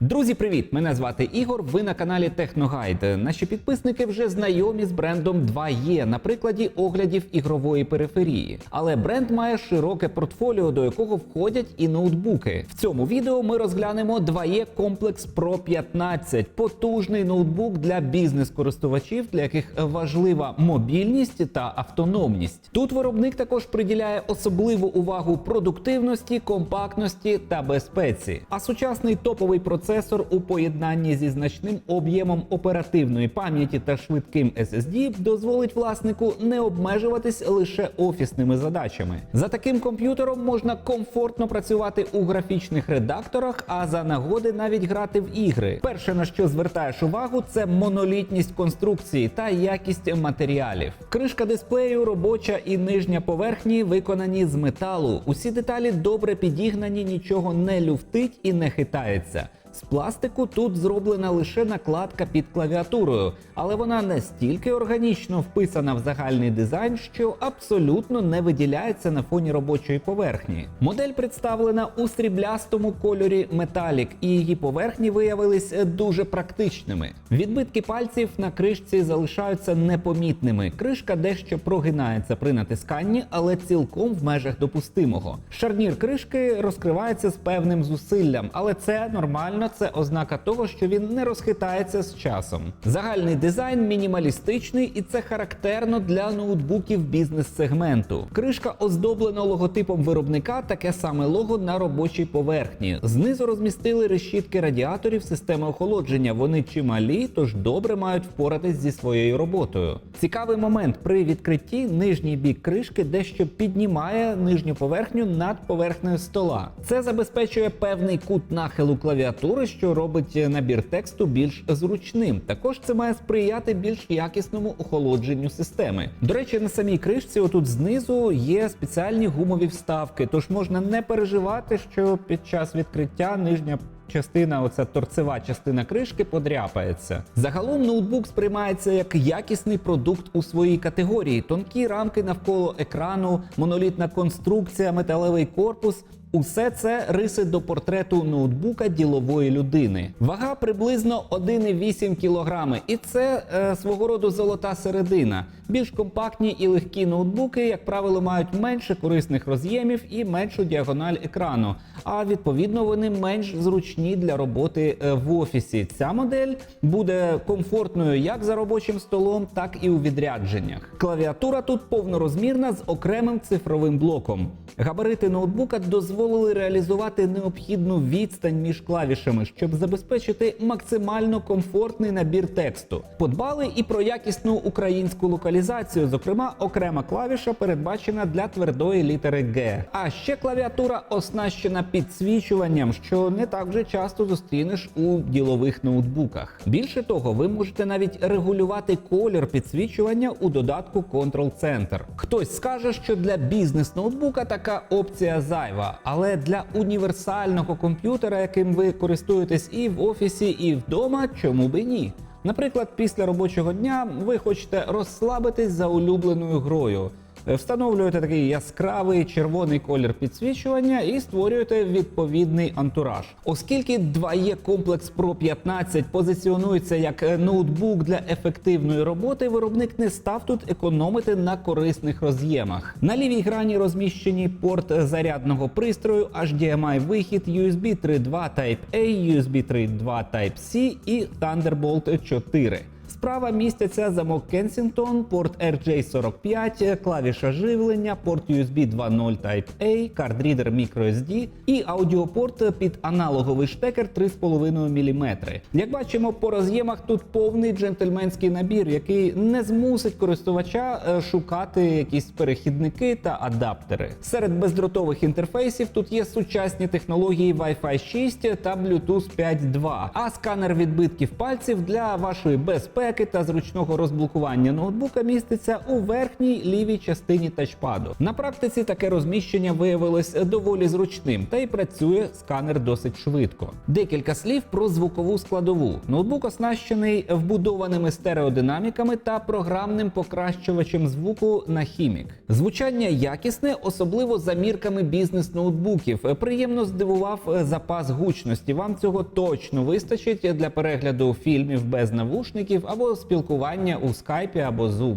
Друзі, привіт! Мене звати Ігор. Ви на каналі Техногайд. Наші підписники вже знайомі з брендом 2E на прикладі оглядів ігрової периферії. Але бренд має широке портфоліо, до якого входять і ноутбуки. В цьому відео ми розглянемо 2E Complex Pro 15 потужний ноутбук для бізнес-користувачів, для яких важлива мобільність та автономність. Тут виробник також приділяє особливу увагу продуктивності, компактності та безпеці. А сучасний топовий процесор у поєднанні зі значним об'ємом оперативної пам'яті та швидким SSD дозволить власнику не обмежуватись лише офісними задачами. За таким комп'ютером можна комфортно працювати у графічних редакторах, а за нагоди навіть грати в ігри. Перше на що звертаєш увагу, це монолітність конструкції та якість матеріалів. Кришка дисплею, робоча і нижня поверхні виконані з металу. Усі деталі добре підігнані, нічого не люфтить і не хитається. З пластику тут зроблена лише накладка під клавіатурою, але вона настільки органічно вписана в загальний дизайн, що абсолютно не виділяється на фоні робочої поверхні. Модель представлена у сріблястому кольорі металік, і її поверхні виявились дуже практичними. Відбитки пальців на кришці залишаються непомітними. Кришка дещо прогинається при натисканні, але цілком в межах допустимого. Шарнір кришки розкривається з певним зусиллям, але це нормально це ознака того, що він не розхитається з часом. Загальний дизайн мінімалістичний, і це характерно для ноутбуків бізнес-сегменту. Кришка оздоблена логотипом виробника, таке саме лого на робочій поверхні. Знизу розмістили решітки радіаторів системи охолодження. Вони чималі, тож добре мають впоратись зі своєю роботою. Цікавий момент при відкритті нижній бік кришки дещо піднімає нижню поверхню над поверхнею стола. Це забезпечує певний кут нахилу клавіатури, що робить набір тексту більш зручним. Також це має сприяти більш якісному охолодженню системи. До речі, на самій кришці, отут знизу, є спеціальні гумові вставки, тож можна не переживати, що під час відкриття нижня частина, оця торцева частина кришки подряпається. Загалом ноутбук сприймається як якісний продукт у своїй категорії. Тонкі рамки навколо екрану, монолітна конструкція, металевий корпус. Усе це риси до портрету ноутбука ділової людини. Вага приблизно 1,8 кг. І це е, свого роду золота середина. Більш компактні і легкі ноутбуки, як правило, мають менше корисних роз'ємів і меншу діагональ екрану. А відповідно вони менш зручні для роботи е, в офісі. Ця модель буде комфортною як за робочим столом, так і у відрядженнях. Клавіатура тут повнорозмірна з окремим цифровим блоком. Габарити ноутбука дозволили реалізувати необхідну відстань між клавішами, щоб забезпечити максимально комфортний набір тексту. Подбали і про якісну українську локалізацію. Зокрема, окрема клавіша передбачена для твердої літери Г. А ще клавіатура оснащена підсвічуванням, що не так вже часто зустрінеш у ділових ноутбуках. Більше того, ви можете навіть регулювати колір підсвічування у додатку Control Center. Хтось скаже, що для бізнес-ноутбука така опція зайва, але для універсального комп'ютера, яким ви користуєтесь і в офісі, і вдома, чому би ні? Наприклад, після робочого дня ви хочете розслабитись за улюбленою грою. Е, Встановлюєте такий яскравий червоний колір підсвічування і створюєте відповідний антураж. Оскільки 2E Complex Pro 15 позиціонується як е, ноутбук для ефективної роботи, виробник не став тут економити на корисних роз'ємах. На лівій грані розміщені порт зарядного пристрою, HDMI вихід, USB 3.2 Type-A, USB 3.2 Type-C і Thunderbolt 4. Справа містяться замок Kensington, порт RJ45, клавіша живлення, порт USB 2.0 Type-A, кардрідер microSD і аудіопорт під аналоговий штекер 3,5 мм. Як бачимо, по роз'ємах тут повний джентльменський набір, який не змусить користувача е, шукати якісь перехідники та адаптери. Серед бездротових інтерфейсів тут є сучасні технології Wi-Fi 6 та Bluetooth 5.2, а сканер відбитків пальців для вашої безпеки безпеки та зручного розблокування ноутбука міститься у верхній лівій частині тачпаду. На практиці таке розміщення виявилось доволі зручним, та й працює сканер досить швидко. Декілька слів про звукову складову. Ноутбук оснащений вбудованими стереодинаміками та програмним покращувачем звуку на хімік. Звучання якісне, особливо за мірками бізнес-ноутбуків. Приємно здивував запас гучності. Вам цього точно вистачить для перегляду фільмів без навушників або спілкування у скайпі або Zoom.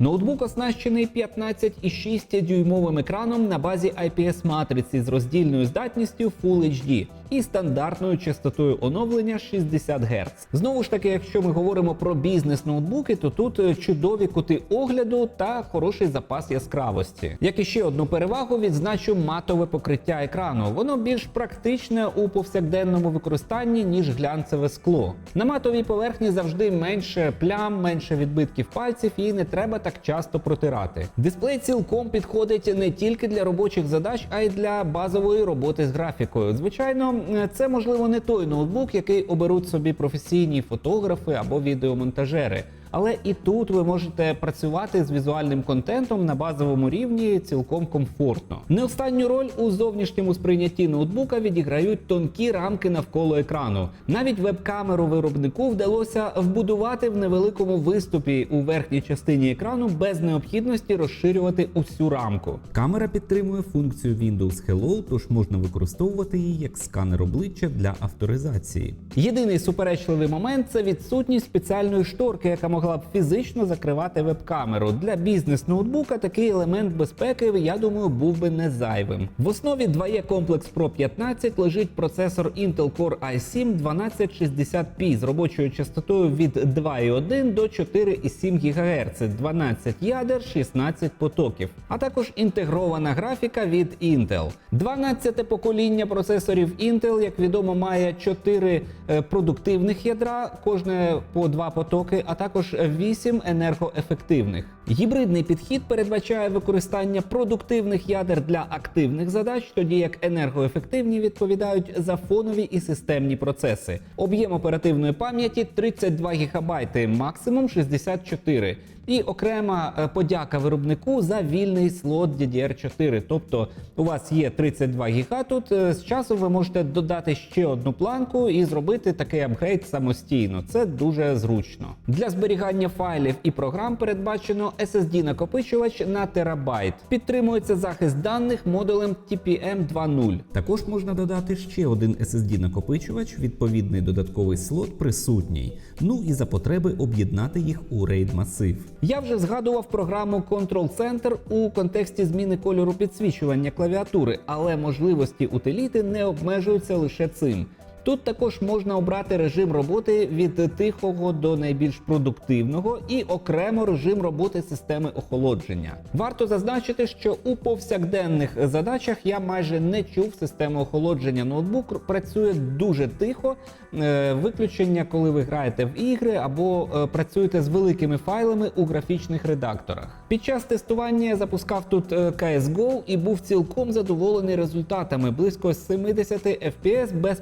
Ноутбук оснащений 15,6 дюймовим екраном на базі IPS матриці з роздільною здатністю Full HD і стандартною частотою оновлення 60 Гц. Знову ж таки, якщо ми говоримо про бізнес-ноутбуки, то тут е, чудові кути огляду та хороший запас яскравості. Як і ще одну перевагу, відзначу матове покриття екрану. Воно більш практичне у повсякденному використанні, ніж глянцеве скло. На матовій поверхні завжди менше плям, менше відбитків пальців і не треба так часто протирати. Дисплей цілком підходить не тільки для робочих задач, а й для базової роботи з графікою. Звичайно, це можливо не той ноутбук, який оберуть собі професійні фотографи або відеомонтажери. Але і тут ви можете працювати з візуальним контентом на базовому рівні цілком комфортно. Не останню роль у зовнішньому сприйнятті ноутбука відіграють тонкі рамки навколо екрану. Навіть веб-камеру виробнику вдалося вбудувати в невеликому виступі у верхній частині екрану без необхідності розширювати усю рамку. Камера підтримує функцію Windows Hello, тож можна використовувати її як сканер обличчя для авторизації. Єдиний суперечливий момент це відсутність спеціальної шторки, яка могла б фізично закривати веб-камеру. Для бізнес-ноутбука такий елемент безпеки, я думаю, був би не зайвим. В основі 2E Complex Pro 15 лежить процесор Intel Core i7 1260p з робочою частотою від 2,1 до 4,7 ГГц, 12 ядер, 16 потоків, а також інтегрована графіка від Intel. 12 покоління процесорів Intel, як відомо, має 4 е, продуктивних ядра, кожне по 2 потоки, а також 8 енергоефективних. Гібридний підхід передбачає використання продуктивних ядер для активних задач, тоді як енергоефективні відповідають за фонові і системні процеси. Об'єм оперативної пам'яті 32 ГБ, максимум 64. І окрема е, подяка виробнику за вільний слот DDR4. Тобто у вас є 32 ГБ тут. е, З часом ви можете додати ще одну планку і зробити такий апгрейд самостійно. Це дуже зручно. Для зберігання файлів і програм передбачено SSD накопичувач на терабайт. Підтримується захист даних модулем TPM 2.0. Також можна додати ще один SSD-накопичувач, відповідний додатковий слот присутній. Ну і за потреби об'єднати їх у RAID масив. Я вже згадував програму Control Center у контексті зміни кольору підсвічування клавіатури, але можливості утиліти не обмежуються лише цим. Тут також можна обрати режим роботи від тихого до найбільш продуктивного і окремо режим роботи системи охолодження. Варто зазначити, що у повсякденних задачах я майже не чув систему охолодження. Ноутбук працює дуже тихо. Е, Виключення, коли ви граєте в ігри або е, працюєте з великими файлами у графічних редакторах. Під час тестування я запускав тут е, CSGO і був цілком задоволений результатами близько 70 FPS без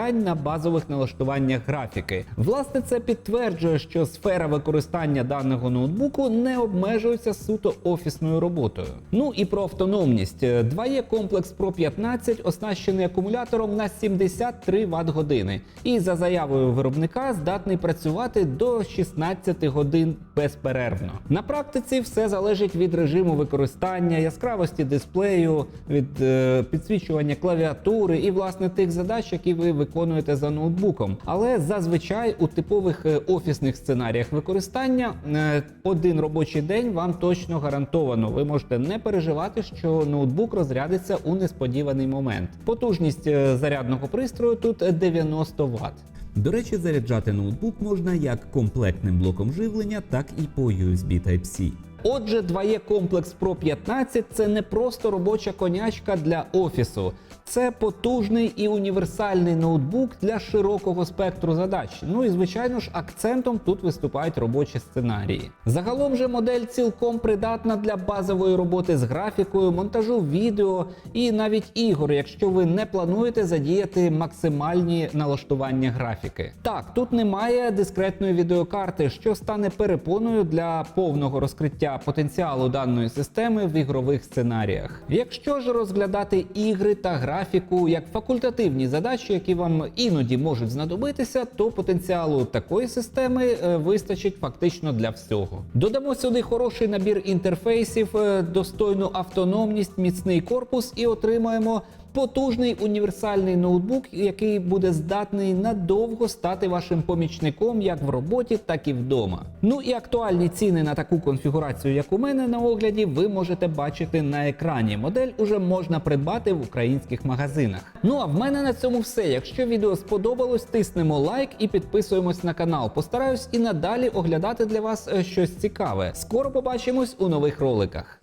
просідань на базових налаштуваннях графіки. Власне, це підтверджує, що сфера використання даного ноутбуку не обмежується суто офісною роботою. Ну і про автономність. 2E Complex Pro 15 оснащений акумулятором на 73 Вт години. І за заявою виробника здатний працювати до 16 годин безперервно. На практиці все залежить від режиму використання, яскравості дисплею, від е, підсвічування клавіатури і власне тих задач, які ви виконуєте за ноутбуком. Але зазвичай у типових е, офісних сценаріях використання е, один робочий день вам точно гарантовано. Ви можете не переживати, що ноутбук розрядиться у несподіваний момент. Потужність е, зарядного пристрою тут 90 Вт. До речі, заряджати ноутбук можна як комплектним блоком живлення, так і по USB Type-C. Отже, 2E комплекс Pro 15 це не просто робоча конячка для офісу. Це потужний і універсальний ноутбук для широкого спектру задач. Ну і звичайно ж, акцентом тут виступають робочі сценарії. Загалом же модель цілком придатна для базової роботи з графікою, монтажу відео і навіть ігор, якщо ви не плануєте задіяти максимальні налаштування графіки. Так, тут немає дискретної відеокарти, що стане перепоною для повного розкриття потенціалу даної системи в ігрових сценаріях. Якщо ж розглядати ігри та графіку як факультативні задачі, які вам іноді можуть знадобитися, то потенціалу такої системи е, вистачить фактично для всього. Додамо сюди хороший набір інтерфейсів, е, достойну автономність, міцний корпус і отримаємо потужний універсальний ноутбук, який буде здатний надовго стати вашим помічником як в роботі, так і вдома. Ну і актуальні ціни на таку конфігурацію, як у мене на огляді, ви можете бачити на екрані. Модель уже можна придбати в українських магазинах. Ну а в мене на цьому все. Якщо відео сподобалось, тиснемо лайк і підписуємось на канал. Постараюсь і надалі оглядати для вас е, щось цікаве. Скоро побачимось у нових роликах.